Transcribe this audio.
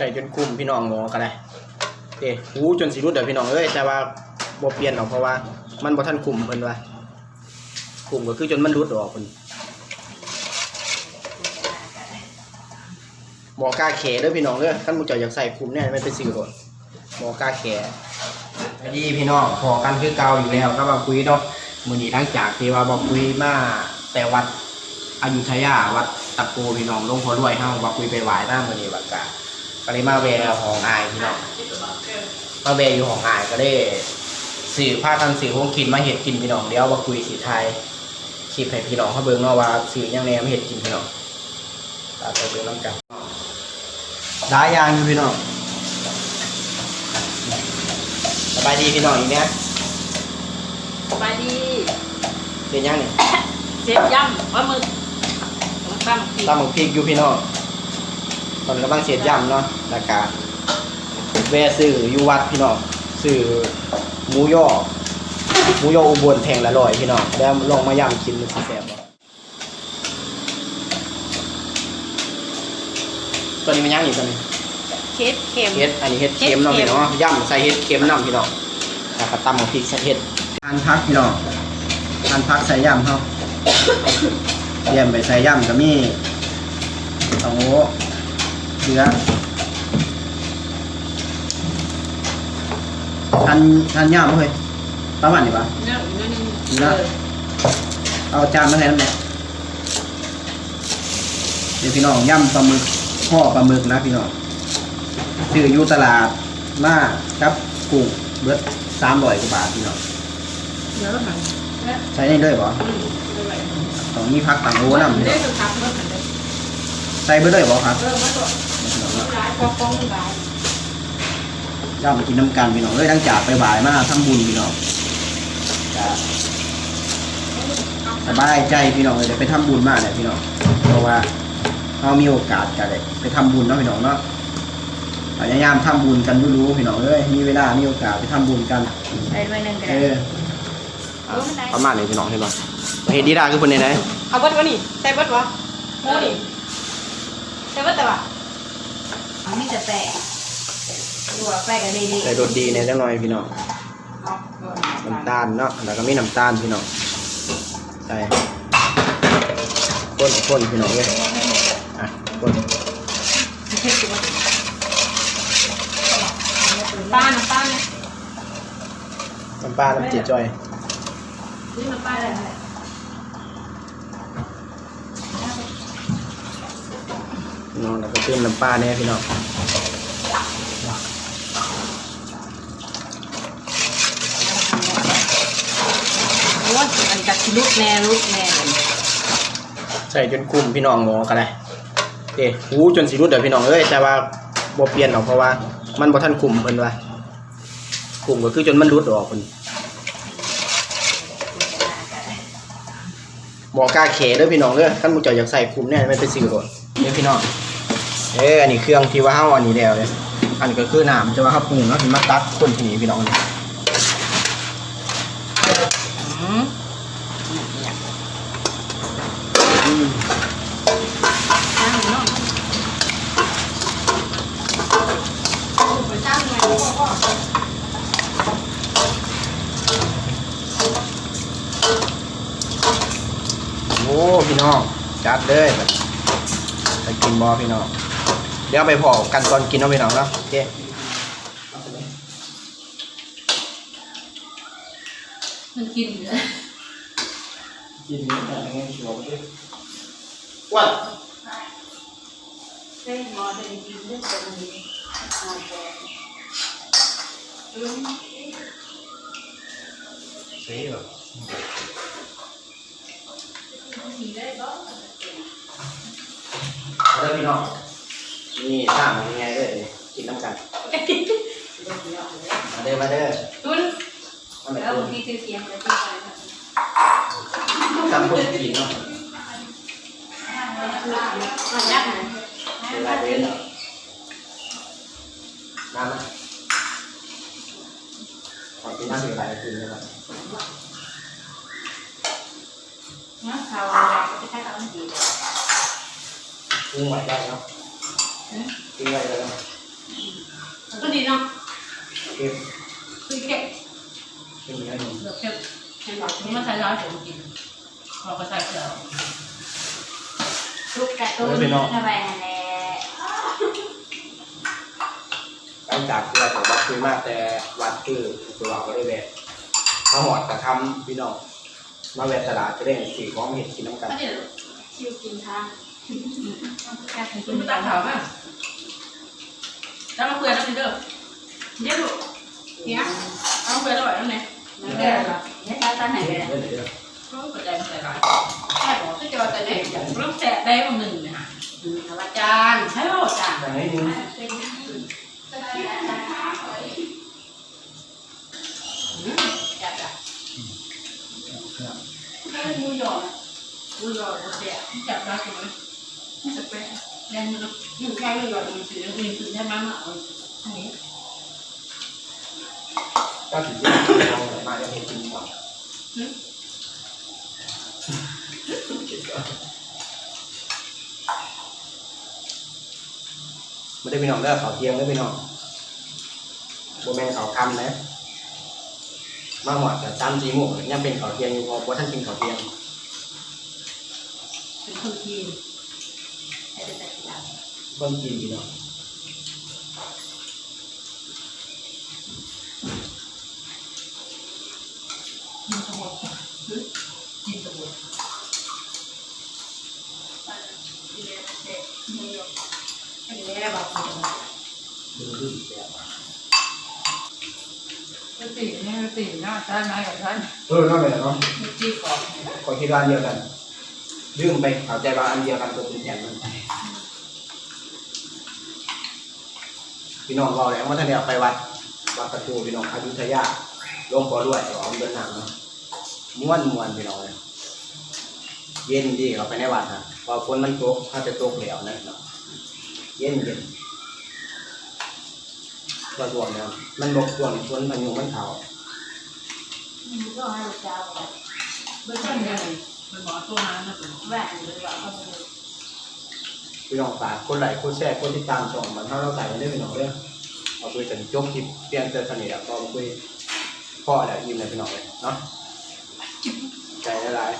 ใส่จนคุมพี่น้องงอก็ได้เด้หูจนสิรุดเดี๋ยวพี่น้องเอ้ยแต่ว่าบ่เปลี่ยนหรอกเพราะว่า มันบ่ทันคุมเพิ่นว่าคุมก็คือจนมันรุดออกเพิ่นหมอกาแขเด้อพี่น้องเด้อคันบ่เจ้าอยากใส่คุมเนี่ยมันเป็นสื่อโดหมอกาแขสวัสดีพี่น้องพอกันคือเก่าอยู่แล้วก็มาคุยเนาะมือนี้ทั้งจากที่ว่าบ่คุยมาแต่วัดอยุธยาวัดตะโกพี่น้องลงพอรวยเฮาบ่คุยไปไหว้หน้ามือนี้วัดกะ ก็เลยมาแวะของอายพี่น้องมาแวะอยู่ของอายก็ได้สื่อผ้าทางสื่อวงกินมาเห็ดกินพี่น้องเดี๋ยวมาคุยสีไทยคลิปให้พี่น้องเขาเบิ่งเนาะว่าสื่อยังแนมาเห็ดกินพี่น้องตามไปเบิ่งน้ำกันได้ยางอยู่พี่น้องสบายดีพี่น้องอีกเนี้ยสบายดีเป็นยังนี่เซฟย่ำปลาหมึกตั้มตั้มตำหมึกพริกอยู่พี่น้องตอนกำลังเสียดย่ำเนาะ แล้วก็แวะซื้ออยู่วัดพี่น้องซื้อหมูย่อหมูย่ออุบลแทงละร้อยพี่น้องแล้วลองมาย่ำกินดูสิแซ่บบ่ตัวนี้มันย่างอยู่ตัวนี้เค็ดเค็มเฮ็ดอันนี้เฮ็ดเค็มเนาะพี่น้องย่ำใส่เฮ็ดเค็มน้ำพี่น้องแล้วก็ตำหมึกพริกใส่เฮ็ดทานพักพี่น้องทานพักใส่ย่ำเฮาเยี่ยมไปใส่ย่ำก็มีโอ้โหเสือ ทานทานย่ำเฮ้ยประมาณนี้ปะเนื้อเนื้อนึงเนื้อเอาจานมาให้น้ำเนี่ยเดี๋ยวพี่น้องย่ำปลาหมึกห่อปลาหมึกนะพี่น้องซื้ออยู่ตลาดมาครับกุ้งเบิดสามร้อยกว่าบาทพี่น้องเนื้อแล้วมันใช้ได้ด้วยบ่ต้องมีพักต่างโอ้น้ำพี่น้ได้องสุดทับเมื่อไหร่ใส่เบิดด้วยบ่ครับเริ่มมาตัวร้ายฟองฟองร้าย ย่ำกินน้ำกันพี่น้องเอ้ยตั้งจากไปบ่ายมาทำบุญพี่น้องจ้ะสบายใจพี่น้องเลยได้ไปทำบุญมากเลยพี่น้องเพราะว่าเรามีโอกาสกันเลยไปทำบุญเนาะพี่น้องเนาะพยายามทำบุญกันรู้ๆพี่น้องเอ้ยมีเวลามีโอกาสไปทำบุญกันไปด้วยนึงกันเออประมาณนี้พี่น้องเห็นป่ะเห็นดีดาคือคนไหนไหนเอาเบิดวะนี่ใส่เบิดวะโม่นี่ใส่เบิดแต่ว่ามีแต่แปะ ดูว่าแปะกันดีใส่โดดดีเนี่ยจังหน่อยพี่น้องน้ำตาลเนาะแล้วก็มีน้ำตาลพี่น้องใส่ข้นข้นพี่น้องเลยอะข้นป้าน้ำป้าเนี่ยน้ำปลาน้ำจืดจ้อยนี่น้ำป้าอะไรพี่น้องแล้วก็เติมน้ำปลาเนี่ยพี่น้อง ยอันกัดลุกแน่ลุกแน่ใส่จนคุมพี่น้องงอก็ได้เด้หูจนสิรุดเดี๋ยวพี่น้องเอ้ยแต่ว่าบ่เปลี่ยนหรอกเพราะว่ามันบ่ทันคุมเพิ่นว่าคุมก็คือจนมันรุดออกเพิ่นหมอกาแขเด้อพี่น้องเด้อคันบ่เจ้าอยากใส่คุมเนี่ยมันเป็นสื่อโดดเด้อพี่น้องเอ้อันนี้เครื่องที่ว่าเฮาอันนี้แล้วเลยอันนี้ก็คือน้ำจะว่าเฮาปรุงเนาะที่มาตักคนที่นี่พี่น้องนี่อืม อืม ตั้งเนาะไปตั้งไงพ่อพ่อ โอ้ พี่น้องจัดเลยแบบไปกินบ่พี่น้องเดี๋ยวไปพอกันตอนกินเนาะพี่น้องเนาะโอเคมันกินเลยกินนี้แต่ยังไงชัวร์ไปดิว่าเส้นมอจะกินเรื่องตรงนี้เซ่แบบ แล้วพี่น้องนี่สร้างยังไงเอ้ยกินน้ำกันมาเด้อมาเด้อตุ้นมาเด้แล้วอพี่ซื้อเทียมแล้วที่ไปทำคนกินเนาะมันยักษ์นะเวลาเว้นเนาะน้ำนะขอกินน้ำสีอะไรกินเลยครับนะเขาอะไรจะใช้เอาดี ทิ้งไว้ได้เนาะทิ้งไว้เลยเนาะก็ดีเนาะเก็บคือเก็บเป็นยังไงหนูเลือกเก็บเห็นบอกนี่มันใช้ร้อยผมกินเราก็ใส่เกลือลูกกระตุ้นทำไมนั่นแหละหลังจากที่เราผมบอกคุยมากแต่วัดคือตัวเราก็ได้แวะมาหอดกระทำพี่น้องมาแวะตลาดจะได้สีของเห็ดกินน้ำกันก็เนี่ยคิวกินทางการกินไม่ตัดขาวมั้ยแล้วมาเกลือแล้วสิเด้อเดี๋ยลูกเนี่ยเอาเกลือแล้วไหวแล้วไงมันแก่ละเนี่ยตาตาไหนเลยเดี๋ยวเดี๋ยวเขาก็ใจมันใส่ร้ายแค่บอกคือจะว่าแต่เนี่ยเริ่มแสบได้บางหนึ่งเนี่ยฮะอาจารย์ใช่ป่ะจ้าแต่ให้นึงจัดอะให้มูยอมูยอโอเคจับได้ไหม จะเป็นแรงมันหนึ่งแค่เลยหยอดมันสีน้ำเงินคือแค่นั้นอะอันนี้ก็ถือว่าเรามาจะเห็ดกินก่อนไม่ได้พี่น้องเด้อเขาเทียมเด้อพี่น้องโบแมนเขาคำนะมาหอดกับจำจีโมงยังเป็นเขาเทียมอยู่พอเพราะท่านกินเขาเทียมเป็นคนจีน ให้เป็นแต่ทีหลัง เบิ่งกินพี่น้องจีนสมุนจีนสมุนทีเดียวเสร็จมืออันนี้บอกคุณดูดูอีกแบบก็ตีนี่ตีหน้าใช่ไหมกับท่านเออนั่นแหละเนาะมีจีก่อนขอคิดว่าอันเดียวกันลืมไปเข้าใจว่าอันเดียวกันตัวเป็นแทนมัน พี่น้องเราแล้วว่าท่านเดียวไปวัดวัดประตูพี่น้องอยุธยาลงบ่อด้วยออมเดินทางเนาะม้วนม้วนพี่น้องเลยเย็นดีเราไปในวัดนะพอฝนมันตกถ้าจะตกแล้วนะเนาะเย็นเย็นตัวรวมเนี่ยมันบกช่วงฝนพายุมันเข่ามันก็ให้ลูกสาวแบบเบื้องต้นเนี่ยมันบอกตัวนั้นนะผมแหวนหรือว่าเขา พี่น้องฝากคนไหลคนแชร์คนติดตามช่องมันเท่าเราใส่กันได้พี่น้องเด้อเอาคุยกันจบคลิปเพียนเตือนสนิทแล้วก็มาคุยพ่อแล้วยิ้มเลยพี่น้องเลยเนาะใจละลาย